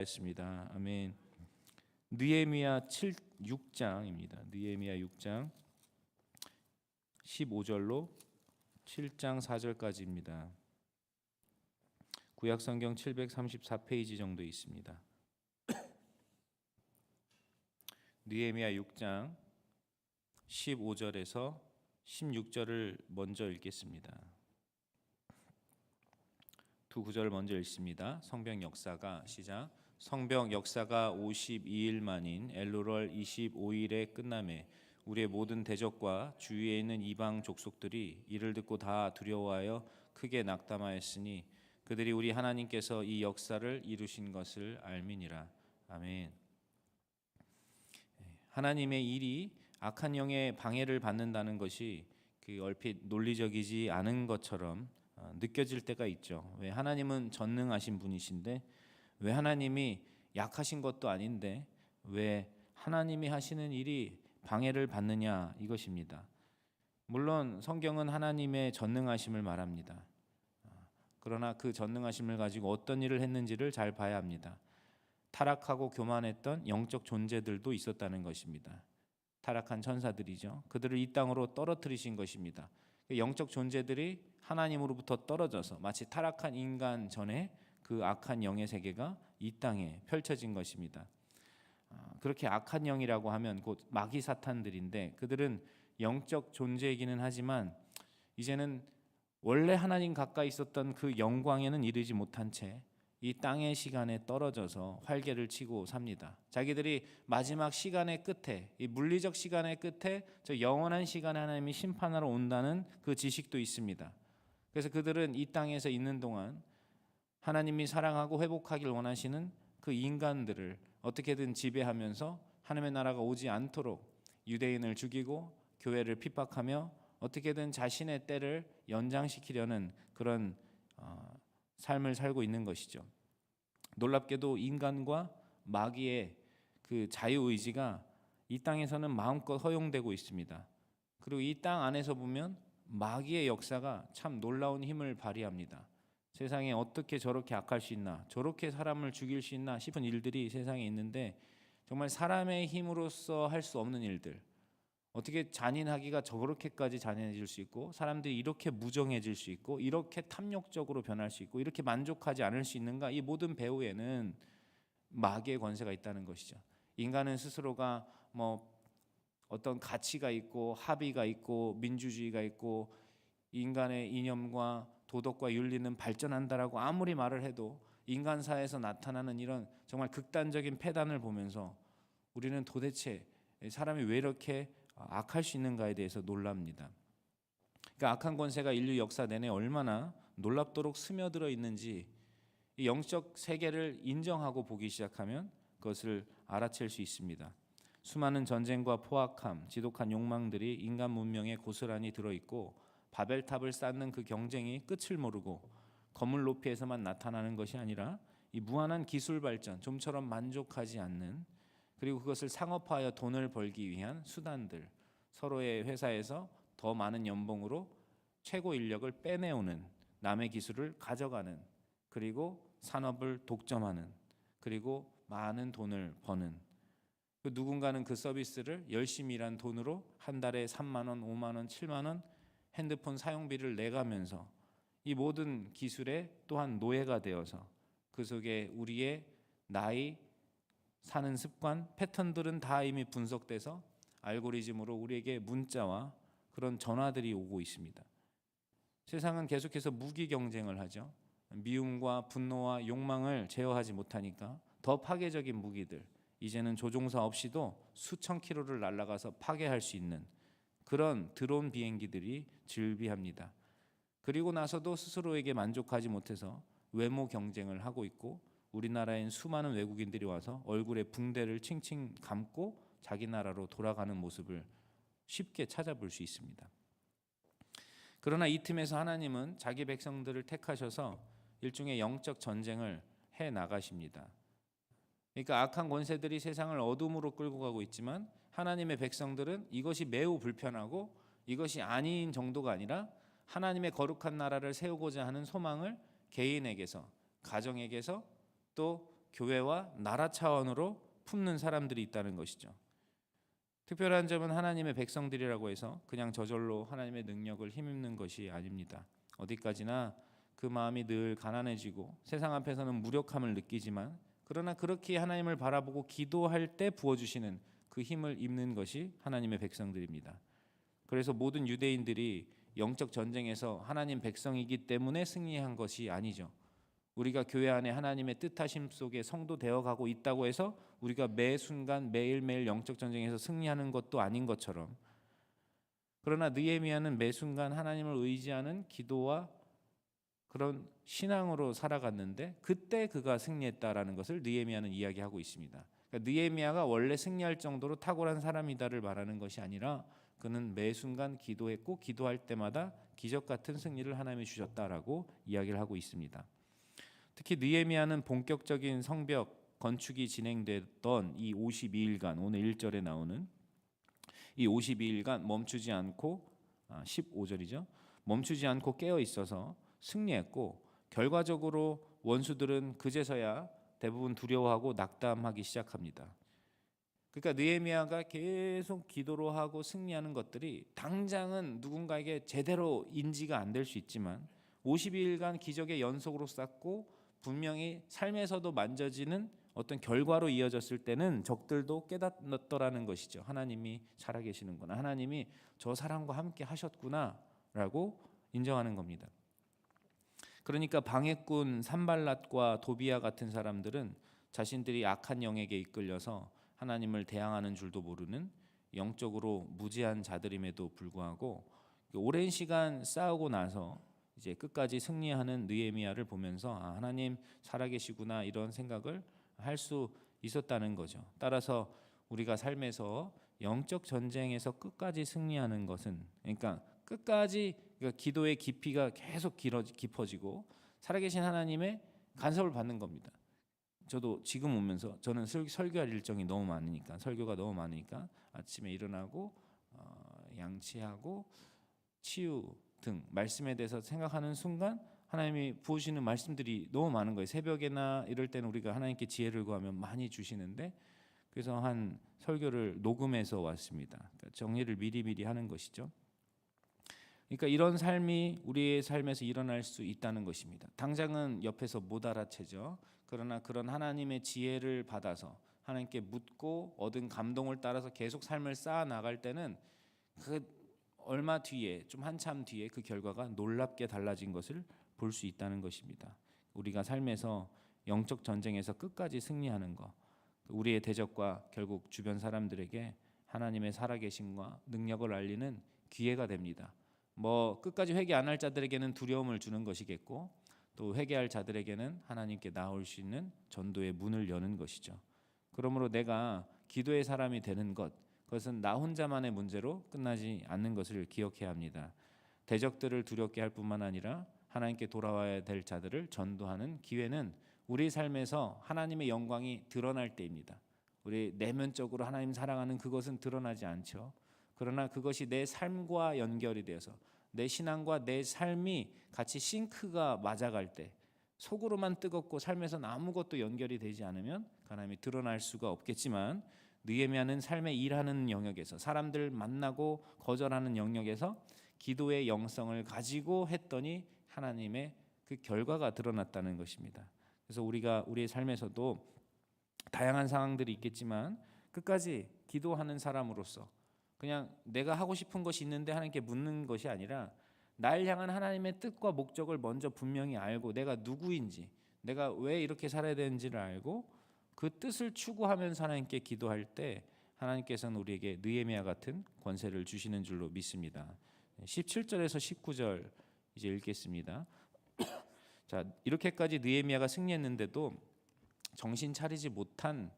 했습니다. 아멘. 느헤미야 7 6장입니다. 느헤미야 6장 15절로 7장 4절까지입니다. 구약 성경 734페이지 정도 있습니다. 느헤미야 6장 15절에서 16절을 먼저 읽겠습니다. 두 구절 먼저 읽습니다. 성경 역사가 시작. 성벽 역사가 52일 만인 엘루럴 25일에 끝남에 우리의 모든 대적과 주위에 있는 이방 족속들이 이를 듣고 다 두려워하여 크게 낙담하였으니 그들이 우리 하나님께서 이 역사를 이루신 것을 알미니라. 아멘. 하나님의 일이 악한 영의 방해를 받는다는 것이 그 얼핏 논리적이지 않은 것처럼 어, 느껴질 때가 있죠. 왜 하나님은 전능하신 분이신데 왜 하나님이 약하신 것도 아닌데 왜 하나님이 하시는 일이 방해를 받느냐 이것입니다. 물론 성경은 하나님의 전능하심을 말합니다. 그러나 그 전능하심을 가지고 어떤 일을 했는지를 잘 봐야 합니다. 타락하고 교만했던 영적 존재들도 있었다는 것입니다. 타락한 천사들이죠. 그들을 이 땅으로 떨어뜨리신 것입니다. 그 영적 존재들이 하나님으로부터 떨어져서 마치 타락한 인간 전에 그 악한 영의 세계가 이 땅에 펼쳐진 것입니다. 아, 그렇게 악한 영이라고 하면 곧 마귀 사탄들인데 그들은 영적 존재이기는 하지만 이제는 원래 하나님 가까이 있었던 그 영광에는 이르지 못한 채 이 땅의 시간에 떨어져서 활개를 치고 삽니다. 자기들이 마지막 시간의 끝에 이 물리적 시간의 끝에 저 영원한 시간에 하나님이 심판하러 온다는 그 지식도 있습니다. 그래서 그들은 이 땅에서 있는 동안 하나님이 사랑하고 회복하길 원하시는 그 인간들을 어떻게든 지배하면서 하나님의 나라가 오지 않도록 유대인을 죽이고 교회를 핍박하며 어떻게든 자신의 때를 연장시키려는 그런 어, 삶을 살고 있는 것이죠. 놀랍게도 인간과 마귀의 그 자유 의지가 이 땅에서는 마음껏 허용되고 있습니다. 그리고 이 땅 안에서 보면 마귀의 역사가 참 놀라운 힘을 발휘합니다. 세상에 어떻게 저렇게 악할 수 있나, 저렇게 사람을 죽일 수 있나 싶은 일들이 세상에 있는데 정말 사람의 힘으로서 할 수 없는 일들, 어떻게 잔인하기가 저렇게까지 잔인해질 수 있고 사람들이 이렇게 무정해질 수 있고 이렇게 탐욕적으로 변할 수 있고 이렇게 만족하지 않을 수 있는가 이 모든 배후에는 마귀의 권세가 있다는 것이죠. 인간은 스스로가 뭐 어떤 가치가 있고 합의가 있고 민주주의가 있고 인간의 이념과 도덕과 윤리는 발전한다라고 아무리 말을 해도 인간사에서 나타나는 이런 정말 극단적인 패단을 보면서 우리는 도대체 사람이 왜 이렇게 악할 수 있는가에 대해서 놀랍니다. 그러니까 악한 권세가 인류 역사 내내 얼마나 놀랍도록 스며들어 있는지 이 영적 세계를 인정하고 보기 시작하면 그것을 알아챌 수 있습니다. 수많은 전쟁과 포악함, 지독한 욕망들이 인간 문명에 고스란히 들어 있고 바벨탑을 쌓는 그 경쟁이 끝을 모르고 건물 높이에서만 나타나는 것이 아니라 이 무한한 기술 발전, 좀처럼 만족하지 않는 그리고 그것을 상업화하여 돈을 벌기 위한 수단들, 서로의 회사에서 더 많은 연봉으로 최고 인력을 빼내오는 남의 기술을 가져가는 그리고 산업을 독점하는 그리고 많은 돈을 버는. 그 누군가는 그 서비스를 열심히 일한 돈으로 한 달에 3만 원, 5만 원, 7만 원 핸드폰 사용비를 내가면서 이 모든 기술에 또한 노예가 되어서 그 속에 우리의 나이, 사는 습관, 패턴들은 다 이미 분석돼서 알고리즘으로 우리에게 문자와 그런 전화들이 오고 있습니다. 세상은 계속해서 무기 경쟁을 하죠. 미움과 분노와 욕망을 제어하지 못하니까 더 파괴적인 무기들, 이제는 조종사 없이도 수천 킬로를 날아가서 파괴할 수 있는 그런 드론 비행기들이 즐비합니다. 그리고 나서도 스스로에게 만족하지 못해서 외모 경쟁을 하고 있고 우리나라엔 수많은 외국인들이 와서 얼굴에 붕대를 칭칭 감고 자기 나라로 돌아가는 모습을 쉽게 찾아볼 수 있습니다. 그러나 이 틈에서 하나님은 자기 백성들을 택하셔서 일종의 영적 전쟁을 해 나가십니다. 그러니까 악한 권세들이 세상을 어둠으로 끌고 가고 있지만 하나님의 백성들은 이것이 매우 불편하고 이것이 아닌 정도가 아니라 하나님의 거룩한 나라를 세우고자 하는 소망을 개인에게서 가정에게서 또 교회와 나라 차원으로 품는 사람들이 있다는 것이죠. 특별한 점은 하나님의 백성들이라고 해서 그냥 저절로 하나님의 능력을 힘입는 것이 아닙니다. 어디까지나 그 마음이 늘 가난해지고 세상 앞에서는 무력함을 느끼지만 그러나 그렇게 하나님을 바라보고 기도할 때 부어주시는 그 힘을 입는 것이 하나님의 백성들입니다. 그래서 모든 유대인들이 영적 전쟁에서 하나님 백성이기 때문에 승리한 것이 아니죠. 우리가 교회 안에 하나님의 뜻하심 속에 성도 되어 가고 있다고 해서 우리가 매 순간 매일매일 영적 전쟁에서 승리하는 것도 아닌 것처럼 그러나 느헤미야는 매 순간 하나님을 의지하는 기도와 그런 신앙으로 살아갔는데 그때 그가 승리했다라는 것을 느헤미야는 이야기하고 있습니다. 그러니까 느헤미야가 원래 승리할 정도로 탁월한 사람이다를 말하는 것이 아니라 그는 매 순간 기도했고 기도할 때마다 기적 같은 승리를 하나님이 주셨다라고 이야기를 하고 있습니다. 특히 느헤미야는 본격적인 성벽 건축이 진행됐던 이 52일간 오늘 1절에 나오는 이 52일간 멈추지 않고 아, 15절이죠. 멈추지 않고 깨어 있어서 승리했고 결과적으로 원수들은 그제서야 대부분 두려워하고 낙담하기 시작합니다. 그러니까 느헤미야가 계속 기도로 하고 승리하는 것들이 당장은 누군가에게 제대로 인지가 안 될 수 있지만 52일간 기적의 연속으로 쌓고 분명히 삶에서도 만져지는 어떤 결과로 이어졌을 때는 적들도 깨닫더라는 것이죠. 하나님이 살아계시는구나. 하나님이 저 사람과 함께 하셨구나라고 인정하는 겁니다. 그러니까 방해꾼 산발랏과 도비아 같은 사람들은 자신들이 악한 영에게 이끌려서 하나님을 대항하는 줄도 모르는 영적으로 무지한 자들임에도 불구하고 오랜 시간 싸우고 나서 이제 끝까지 승리하는 느헤미야를 보면서 아, 하나님 살아계시구나 이런 생각을 할 수 있었다는 거죠. 따라서 우리가 삶에서 영적 전쟁에서 끝까지 승리하는 것은 그러니까 끝까지 그러니까 기도의 깊이가 계속 길어 깊어지고 살아계신 하나님의 간섭을 받는 겁니다. 저도 지금 오면서 저는 설, 설교할 일정이 너무 많으니까 설교가 너무 많으니까 아침에 일어나고 어, 양치하고 치유 등 말씀에 대해서 생각하는 순간 하나님이 부으시는 말씀들이 너무 많은 거예요. 새벽에나 이럴 때는 우리가 하나님께 지혜를 구하면 많이 주시는데 그래서 한 설교를 녹음해서 왔습니다. 그러니까 정리를 미리미리 하는 것이죠. 그러니까 이런 삶이 우리의 삶에서 일어날 수 있다는 것입니다. 당장은 옆에서 못 알아채죠. 그러나 그런 하나님의 지혜를 받아서 하나님께 묻고 얻은 감동을 따라서 계속 삶을 쌓아 나갈 때는 그 얼마 뒤에 좀 한참 뒤에 그 결과가 놀랍게 달라진 것을 볼 수 있다는 것입니다. 우리가 삶에서 영적 전쟁에서 끝까지 승리하는 것, 우리의 대적과 결국 주변 사람들에게 하나님의 살아계심과 능력을 알리는 기회가 됩니다. 뭐 끝까지 회개 안 할 자들에게는 두려움을 주는 것이겠고 또 회개할 자들에게는 하나님께 나올 수 있는 전도의 문을 여는 것이죠. 그러므로 내가 기도의 사람이 되는 것 그것은 나 혼자만의 문제로 끝나지 않는 것을 기억해야 합니다. 대적들을 두렵게 할 뿐만 아니라 하나님께 돌아와야 될 자들을 전도하는 기회는 우리 삶에서 하나님의 영광이 드러날 때입니다. 우리 내면적으로 하나님 사랑하는 그것은 드러나지 않죠. 그러나 그것이 내 삶과 연결이 되어서 내 신앙과 내 삶이 같이 싱크가 맞아갈 때 속으로만 뜨겁고 삶에서는 아무것도 연결이 되지 않으면 하나님이 드러날 수가 없겠지만 느헤미야는 삶의 일하는 영역에서 사람들 만나고 거절하는 영역에서 기도의 영성을 가지고 했더니 하나님의 그 결과가 드러났다는 것입니다. 그래서 우리가 우리의 삶에서도 다양한 상황들이 있겠지만 끝까지 기도하는 사람으로서 그냥 내가 하고 싶은 것이 있는데 하나님께 묻는 것이 아니라 날 향한 하나님의 뜻과 목적을 먼저 분명히 알고 내가 누구인지 내가 왜 이렇게 살아야 되는지를 알고 그 뜻을 추구하면서 하나님께 기도할 때 하나님께서는 우리에게 느헤미야 같은 권세를 주시는 줄로 믿습니다. 17절에서 19절 이제 읽겠습니다. 자, 이렇게까지 느헤미야가 승리했는데도 정신 차리지 못한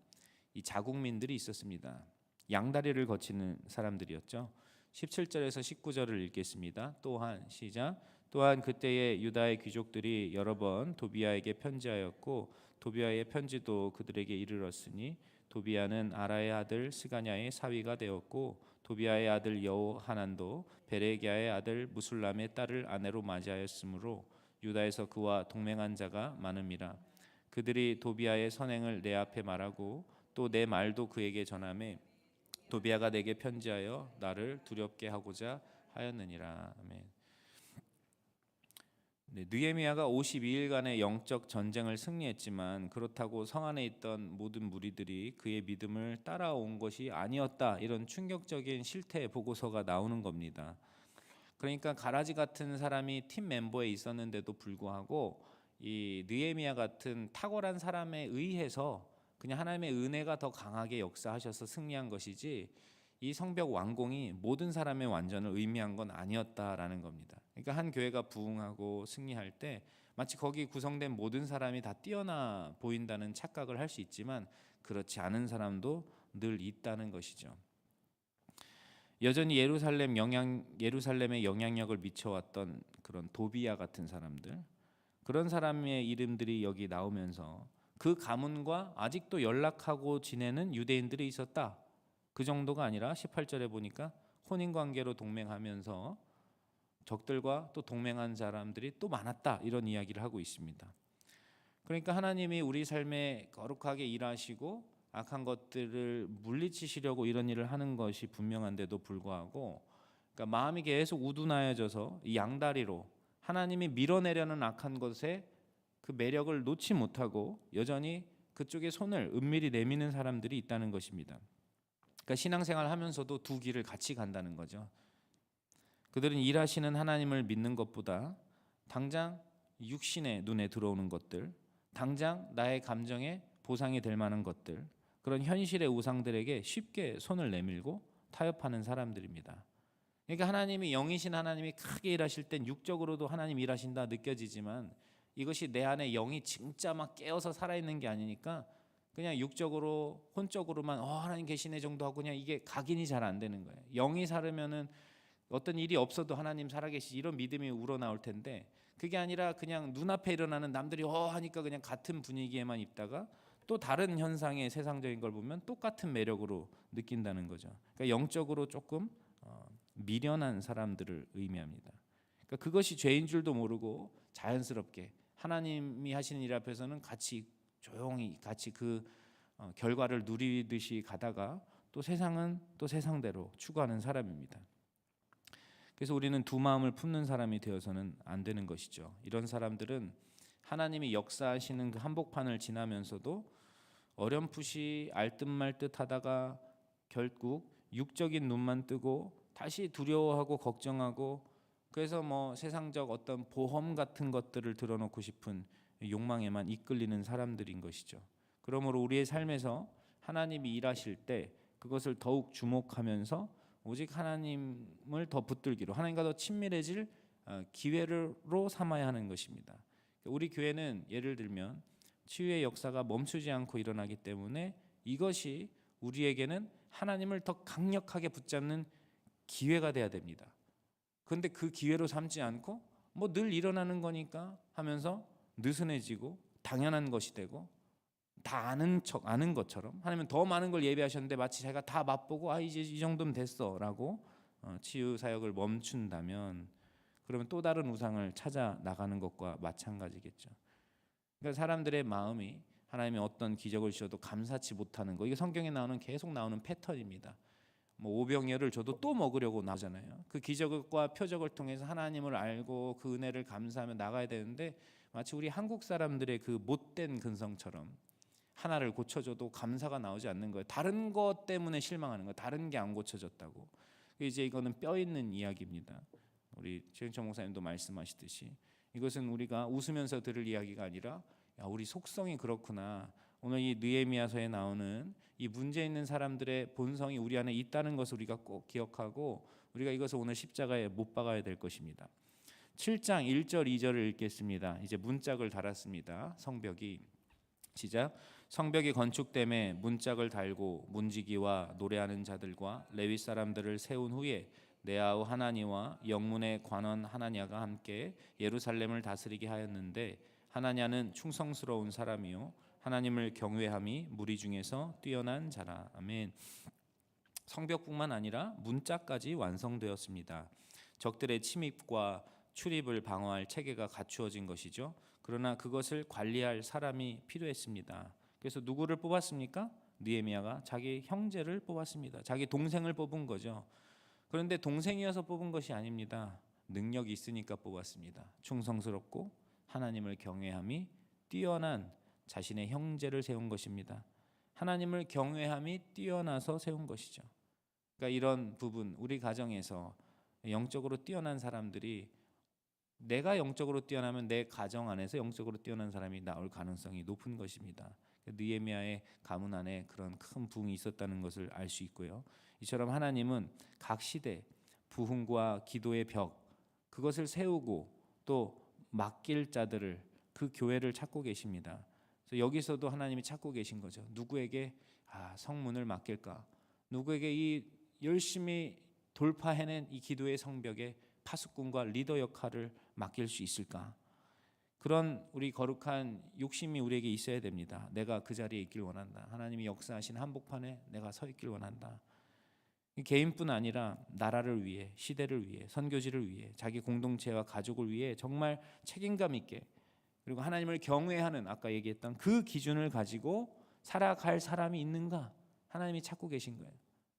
이 자국민들이 있었습니다. 양다리를 거치는 사람들이었죠. 17절에서 19절을 읽겠습니다. 또한 시작. 또한 그때의 유다의 귀족들이 여러 번 도비아에게 편지하였고 도비아의 편지도 그들에게 이르렀으니 도비아는 아라의 아들 스가냐의 사위가 되었고 도비아의 아들 여호하난도 베레기야의 아들 무술람의 딸을 아내로 맞이하였으므로 유다에서 그와 동맹한 자가 많음이라 그들이 도비아의 선행을 내 앞에 말하고 또 내 말도 그에게 전함에 도비아가 내게 편지하여 나를 두렵게 하고자 하였느니라. 아멘. 네, 느헤미야가 52일간의 영적 전쟁을 승리했지만 그렇다고 성 안에 있던 모든 무리들이 그의 믿음을 따라온 것이 아니었다. 이런 충격적인 실태 보고서가 나오는 겁니다. 그러니까 가라지 같은 사람이 팀 멤버에 있었는데도 불구하고 이 느헤미야 같은 탁월한 사람에 의해서 그냥 하나님의 은혜가 더 강하게 역사하셔서 승리한 것이지 이 성벽 완공이 모든 사람의 완전을 의미한 건 아니었다라는 겁니다. 그러니까 한 교회가 부흥하고 승리할 때 마치 거기 구성된 모든 사람이 다 뛰어나 보인다는 착각을 할 수 있지만 그렇지 않은 사람도 늘 있다는 것이죠. 여전히 예루살렘 영향 예루살렘에 영향력을 미쳐왔던 그런 도비야 같은 사람들 그런 사람의 이름들이 여기 나오면서 그 가문과 아직도 연락하고 지내는 유대인들이 있었다. 그 정도가 아니라 18절에 보니까 혼인 관계로 동맹하면서 적들과 또 동맹한 사람들이 또 많았다. 이런 이야기를 하고 있습니다. 그러니까 하나님이 우리 삶에 거룩하게 일하시고 악한 것들을 물리치시려고 이런 일을 하는 것이 분명한데도 불구하고 그러니까 마음이 계속 우둔하여져서 이 양다리로 하나님이 밀어내려는 악한 것에 그 매력을 놓지 못하고 여전히 그쪽에 손을 은밀히 내미는 사람들이 있다는 것입니다. 그러니까 신앙생활 하면서도 두 길을 같이 간다는 거죠. 그들은 일하시는 하나님을 믿는 것보다 당장 육신의 눈에 들어오는 것들, 당장 나의 감정에 보상이 될 만한 것들, 그런 현실의 우상들에게 쉽게 손을 내밀고 타협하는 사람들입니다. 그러니까 하나님이 영이신 하나님이 크게 일하실 땐 육적으로도 하나님 일하신다 느껴지지만 이것이 내 안에 영이 진짜 막 깨어서 살아있는 게 아니니까 그냥 육적으로 혼적으로만 어 하나님 계시네 정도 하고 그냥 이게 각인이 잘 안 되는 거예요. 영이 살으면은 어떤 일이 없어도 하나님 살아계시 이런 믿음이 우러나올 텐데 그게 아니라 그냥 눈앞에 일어나는 남들이 어 하니까 그냥 같은 분위기에만 있다가 또 다른 현상의 세상적인 걸 보면 똑같은 매력으로 느낀다는 거죠. 그러니까 영적으로 조금 어, 미련한 사람들을 의미합니다. 그러니까 그것이 죄인 줄도 모르고 자연스럽게 하나님이 하시는 일 앞에서는 같이 조용히 같이 그 어, 결과를 누리듯이 가다가 또 세상은 또 세상대로 추구하는 사람입니다. 그래서 우리는 두 마음을 품는 사람이 되어서는 안 되는 것이죠. 이런 사람들은 하나님이 역사하시는 그 한복판을 지나면서도 어렴풋이 알듯말듯 하다가 결국 육적인 눈만 뜨고 다시 두려워하고 걱정하고 그래서 뭐 세상적 어떤 보험 같은 것들을 들어놓고 싶은 욕망에만 이끌리는 사람들인 것이죠. 그러므로 우리의 삶에서 하나님이 일하실 때 그것을 더욱 주목하면서 오직 하나님을 더 붙들기로 하나님과 더 친밀해질 어, 기회로 삼아야 하는 것입니다. 우리 교회는 예를 들면 치유의 역사가 멈추지 않고 일어나기 때문에 이것이 우리에게는 하나님을 더 강력하게 붙잡는 기회가 돼야 됩니다. 그런데 그 기회로 삼지 않고 뭐 늘 일어나는 거니까 하면서 느슨해지고 당연한 것이 되고 다 아는 척 아는 것처럼 하나님은 더 많은 걸 예배하셨는데 마치 자기가 다 맛보고 아 이제 이 정도면 됐어라고 어, 치유 사역을 멈춘다면 그러면 또 다른 우상을 찾아 나가는 것과 마찬가지겠죠. 그러니까 사람들의 마음이 하나님이 어떤 기적을 주셔도 감사치 못하는 거 이게 성경에 나오는 계속 나오는 패턴입니다. 뭐 오병이어를 줘도 또 먹으려고 나오잖아요. 그 기적과 표적을 통해서 하나님을 알고 그 은혜를 감사하며 나가야 되는데 마치 우리 한국 사람들의 그 못된 근성처럼 하나를 고쳐줘도 감사가 나오지 않는 거예요. 다른 것 때문에 실망하는 거예요. 다른 게 안 고쳐졌다고. 이제 이거는 뼈 있는 이야기입니다. 우리 최영철 목사님도 말씀하시듯이 이것은 우리가 웃으면서 들을 이야기가 아니라 야, 우리 속성이 그렇구나. 오늘 이 느헤미야서에 나오는 이 문제 있는 사람들의 본성이 우리 안에 있다는 것을 우리가 꼭 기억하고 우리가 이것을 오늘 십자가에 못 박아야 될 것입니다. 7장 1절 2절을 읽겠습니다. 이제 문짝을 달았습니다. 성벽이 시작 성벽이 건축됨에 문짝을 달고 문지기와 노래하는 자들과 레위 사람들을 세운 후에 네아우 하나니와 영문의 관원 하나냐가 함께 예루살렘을 다스리게 하였는데 하나냐는 충성스러운 사람이요 하나님을 경외함이 무리 중에서 뛰어난 자라 아멘. 성벽뿐만 아니라 문짝까지 완성되었습니다. 적들의 침입과 출입을 방어할 체계가 갖추어진 것이죠. 그러나 그것을 관리할 사람이 필요했습니다. 그래서 누구를 뽑았습니까? 느헤미야가 자기 형제를 뽑았습니다. 자기 동생을 뽑은 거죠. 그런데 동생이어서 뽑은 것이 아닙니다. 능력이 있으니까 뽑았습니다. 충성스럽고 하나님을 경외함이 뛰어난 자신의 형제를 세운 것입니다. 하나님을 경외함이 뛰어나서 세운 것이죠. 그러니까 이런 부분 우리 가정에서 영적으로 뛰어난 사람들이 내가 영적으로 뛰어나면 내 가정 안에서 영적으로 뛰어난 사람이 나올 가능성이 높은 것입니다. 느헤미야의 가문 안에 그런 큰 부흥이 있었다는 것을 알 수 있고요. 이처럼 하나님은 각 시대 부흥과 기도의 벽 그것을 세우고 또 맡길 자들을 그 교회를 찾고 계십니다. 여기서도 하나님이 찾고 계신 거죠. 누구에게 아, 성문을 맡길까? 누구에게 이 열심히 돌파해낸 이 기도의 성벽에 파수꾼과 리더 역할을 맡길 수 있을까? 그런 우리 거룩한 욕심이 우리에게 있어야 됩니다. 내가 그 자리에 있길 원한다. 하나님이 역사하신 한복판에 내가 서 있길 원한다. 개인뿐 아니라 나라를 위해, 시대를 위해, 선교지를 위해, 자기 공동체와 가족을 위해 정말 책임감 있게 그리고 하나님을 경외하는 아까 얘기했던 그 기준을 가지고 살아갈 사람이 있는가? 하나님이 찾고 계신 거예요.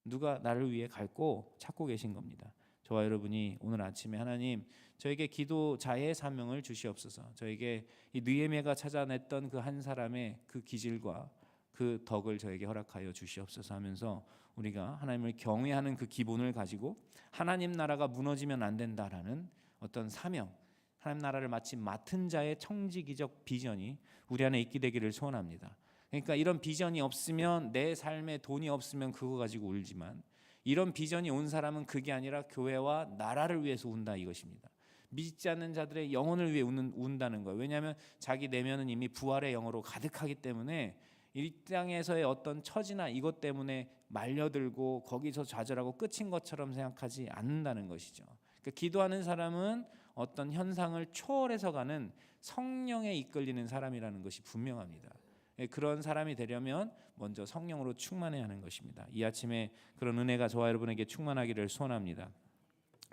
누가 나를 위해 갈고 찾고 계신 겁니다. 저와 여러분이 오늘 아침에 하나님 저에게 기도자의 사명을 주시옵소서. 저에게 이 느헤미야가 찾아냈던 그 한 사람의 그 기질과 그 덕을 저에게 허락하여 주시옵소서 하면서 우리가 하나님을 경외하는 그 기본을 가지고 하나님 나라가 무너지면 안 된다라는 어떤 사명, 하나님 나라를 마치 맡은 자의 청지기적 비전이 우리 안에 있게 되기를 소원합니다. 그러니까 이런 비전이 없으면 내 삶에 돈이 없으면 그거 가지고 울지만 이런 비전이 온 사람은 그게 아니라 교회와 나라를 위해서 운다 이것입니다. 믿지 않는 자들의 영혼을 위해 우는, 운다는 거예요. 왜냐하면 자기 내면은 이미 부활의 영으로 가득하기 때문에 이 땅에서의 어떤 처지나 이것 때문에 말려들고 거기서 좌절하고 끝인 것처럼 생각하지 않는다는 것이죠. 그러니까 기도하는 사람은 어떤 현상을 초월해서 가는 성령에 이끌리는 사람이라는 것이 분명합니다. 예, 그런 사람이 되려면 먼저 성령으로 충만해야 하는 것입니다. 이 아침에 그런 은혜가 저와 여러분에게 충만하기를 소원합니다.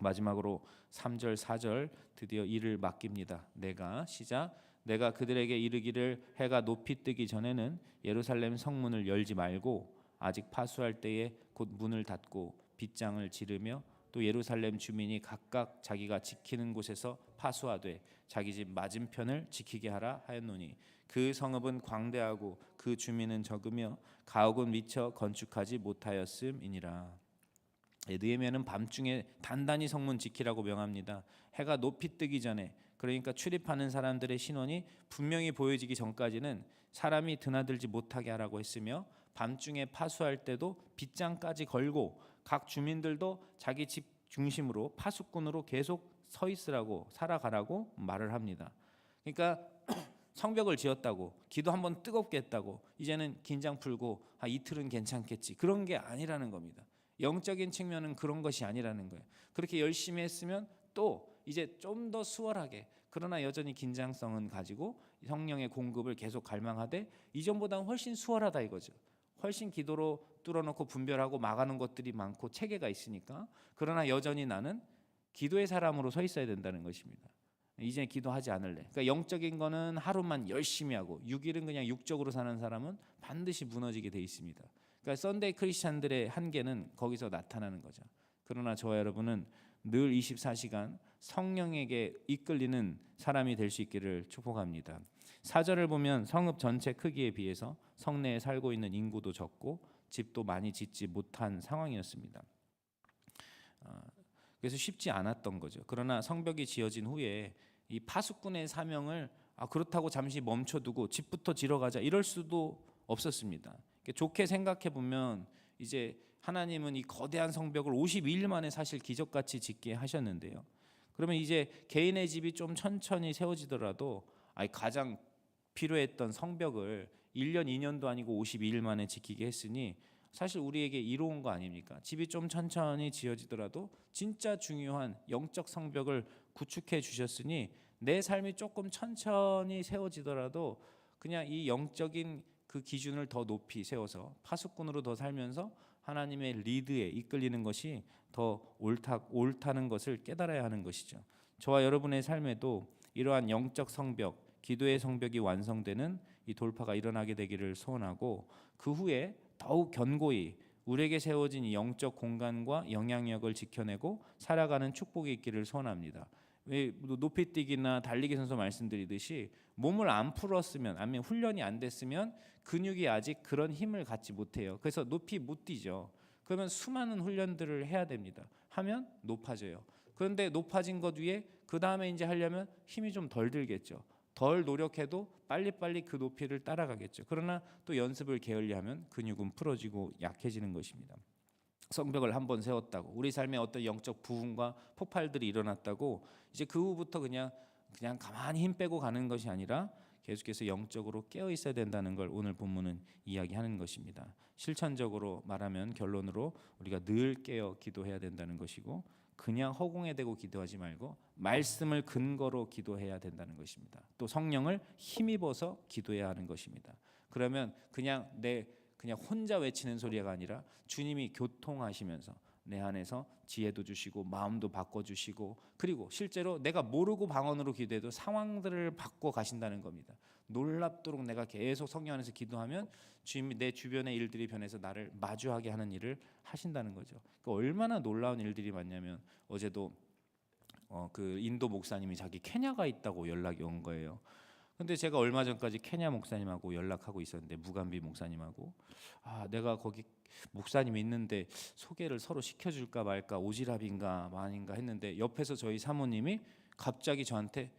마지막으로 3절 4절 드디어 일을 맡깁니다. 내가 시작 내가 그들에게 이르기를 해가 높이 뜨기 전에는 예루살렘 성문을 열지 말고 아직 파수할 때에 곧 문을 닫고 빗장을 지르며 또 예루살렘 주민이 각각 자기가 지키는 곳에서 파수하되 자기 집 맞은편을 지키게 하라 하였노니 그 성읍은 광대하고 그 주민은 적으며 가옥은 미처 건축하지 못하였음이니라. 예, 느헤미야는 밤중에 단단히 성문 지키라고 명합니다. 해가 높이 뜨기 전에 그러니까 출입하는 사람들의 신원이 분명히 보여지기 전까지는 사람이 드나들지 못하게 하라고 했으며 밤중에 파수할 때도 빗장까지 걸고 각 주민들도 자기 집 중심으로 파수꾼으로 계속 서 있으라고 살아가라고 말을 합니다. 그러니까 성벽을 지었다고 기도 한번 뜨겁게 했다고 이제는 긴장 풀고 아, 이틀은 괜찮겠지 그런 게 아니라는 겁니다. 영적인 측면은 그런 것이 아니라는 거예요. 그렇게 열심히 했으면 또 이제 좀 더 수월하게 그러나 여전히 긴장성은 가지고 성령의 공급을 계속 갈망하되 이전보다는 훨씬 수월하다 이거죠. 훨씬 기도로 뚫어놓고 분별하고 막아는 것들이 많고 체계가 있으니까 그러나 여전히 나는 기도의 사람으로 서 있어야 된다는 것입니다. 이제 기도하지 않을래. 그러니까 영적인 거는 하루만 열심히 하고 6일은 그냥 육적으로 사는 사람은 반드시 무너지게 돼 있습니다. 그러니까 썬데이 크리스찬들의 한계는 거기서 나타나는 거죠. 그러나 저와 여러분은 늘 24시간 성령에게 이끌리는 사람이 될 수 있기를 축복합니다. 사절을 보면 성읍 전체 크기에 비해서 성내에 살고 있는 인구도 적고 집도 많이 짓지 못한 상황이었습니다. 어, 그래서 쉽지 않았던 거죠. 그러나 성벽이 지어진 후에 이 파수꾼의 사명을 아 그렇다고 잠시 멈춰두고 집부터 지러 가자 이럴 수도 없었습니다. 좋게 생각해 보면 이제 하나님은 이 거대한 성벽을 52일 만에 사실 기적같이 짓게 하셨는데요. 그러면 이제 개인의 집이 좀 천천히 세워지더라도 아니 가장 필요했던 성벽을 1년 2년도 아니고 52일 만에 지키게 했으니 사실 우리에게 이로운 거 아닙니까? 집이 좀 천천히 지어지더라도 진짜 중요한 영적 성벽을 구축해 주셨으니 내 삶이 조금 천천히 세워지더라도 그냥 이 영적인 그 기준을 더 높이 세워서 파수꾼으로 더 살면서 하나님의 리드에 이끌리는 것이 더 옳다 옳다는 것을 깨달아야 하는 것이죠. 저와 여러분의 삶에도 이러한 영적 성벽, 기도의 성벽이 완성되는 이 돌파가 일어나게 되기를 소원하고 그 후에 더욱 견고히 우리에게 세워진 이 영적 공간과 영향력을 지켜내고 살아가는 축복이 있기를 소원합니다. 왜 높이뛰기나 달리기 선수 말씀드리듯이 몸을 안 풀었으면 아니면 훈련이 안 됐으면 근육이 아직 그런 힘을 갖지 못해요. 그래서 높이 못 뛰죠. 그러면 수많은 훈련들을 해야 됩니다. 하면 높아져요. 그런데 높아진 것 위에 그 다음에 이제 하려면 힘이 좀 덜 들겠죠. 덜 노력해도 빨리빨리 그 높이를 따라가겠죠. 그러나 또 연습을 게을리하면 근육은 풀어지고 약해지는 것입니다. 성벽을 한 번 세웠다고 우리 삶에 어떤 영적 부흥과 폭발들이 일어났다고 이제 그 후부터 그냥 그냥 가만히 힘 빼고 가는 것이 아니라 계속해서 영적으로 깨어 있어야 된다는 걸 오늘 본문은 이야기하는 것입니다. 실천적으로 말하면 결론으로 우리가 늘 깨어 기도해야 된다는 것이고 그냥 허공에 대고 기도하지 말고 말씀을 근거로 기도해야 된다는 것입니다. 또 성령을 힘입어서 기도해야 하는 것입니다. 그러면 그냥 내 그냥 혼자 외치는 소리가 아니라 주님이 교통하시면서 내 안에서 지혜도 주시고 마음도 바꿔 주시고 그리고 실제로 내가 모르고 방언으로 기도해도 상황들을 바꿔 가신다는 겁니다. 놀랍도록 내가 계속 성령 안에서 기도하면 주님이 내 주변의 일들이 변해서 나를 마주하게 하는 일을 하신다는 거죠. 그 얼마나 놀라운 일들이 많냐면 어제도 어, 그 인도 목사님이 자기 케냐가 있다고 연락이 온 거예요. 근데 제가 얼마 전까지 케냐 목사님하고 연락하고 있었는데 무감비 목사님하고 아 내가 거기 목사님 있는데 소개를 서로 시켜줄까 말까 오지랖인가 아닌가 했는데 옆에서 저희 사모님이 갑자기 저한테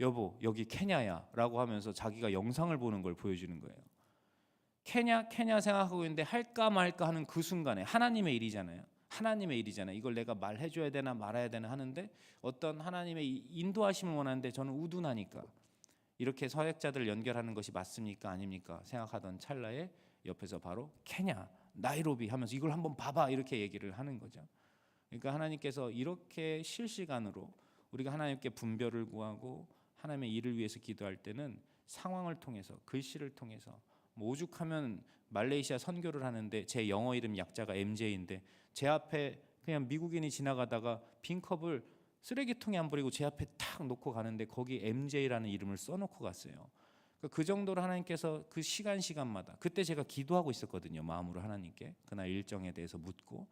여보 여기 케냐야라고 하면서 자기가 영상을 보는 걸 보여주는 거예요. 케냐 케냐 생각하고 있는데 할까 말까 하는 그 순간에 하나님의 일이잖아요. 하나님의 일이잖아요. 이걸 내가 말해줘야 되나 말아야 되나 하는데 어떤 하나님의 이- 인도하심을 원하는데 저는 우둔하니까 이렇게 서약자들 연결하는 것이 맞습니까 아닙니까 생각하던 찰나에 옆에서 바로 케냐 나이로비 하면서 이걸 한번 봐봐 이렇게 얘기를 하는 거죠. 그러니까 하나님께서 이렇게 실시간으로 우리가 하나님께 분별을 구하고 하나님의 일을 위해서 기도할 때는 상황을 통해서 글씨를 통해서 뭐 오죽하면 말레이시아 선교를 하는데 제 영어 이름 약자가 MJ인데 제 앞에 그냥 미국인이 지나가다가 빈 컵을 쓰레기통에 안 버리고 제 앞에 탁 놓고 가는데 거기 MJ라는 이름을 써놓고 갔어요. 그러니까 그 정도로 하나님께서 그 시간 시간마다 그때 제가 기도하고 있었거든요 마음으로 하나님께 그날 일정에 대해서 묻고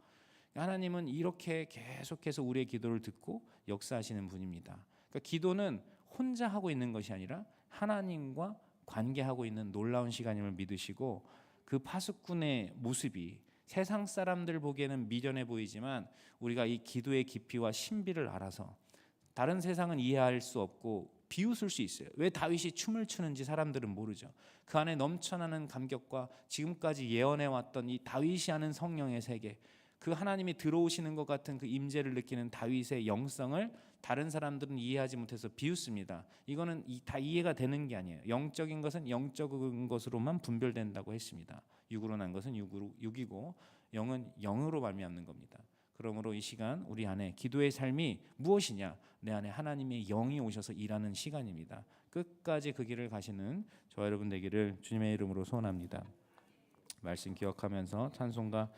하나님은 이렇게 계속해서 우리의 기도를 듣고 역사하시는 분입니다. 그러니까 기도는 혼자 하고 있는 것이 아니라 하나님과 관계하고 있는 놀라운 시간임을 믿으시고 그 파수꾼의 모습이 세상 사람들 보기에는 미련해 보이지만 우리가 이 기도의 깊이와 신비를 알아서 다른 세상은 이해할 수 없고 비웃을 수 있어요. 왜 다윗이 춤을 추는지 사람들은 모르죠. 그 안에 넘쳐나는 감격과 지금까지 예언해 왔던 이 다윗이 하는 성령의 세계, 그 하나님이 들어오시는 것 같은 그 임재를 느끼는 다윗의 영성을 다른 사람들은 이해하지 못해서 비웃습니다. 이거는 이- 다 이해가 되는 게 아니에요. 영적인 것은 영적인 것으로만 분별된다고 했습니다. 육으로 난 것은 육으로 육이고 영은 영으로 말미암는 겁니다. 그러므로 이 시간 우리 안에 기도의 삶이 무엇이냐? 내 안에 하나님의 영이 오셔서 일하는 시간입니다. 끝까지 그 길을 가시는 저와 여러분 되기를 주님의 이름으로 소원합니다. 말씀 기억하면서 찬송가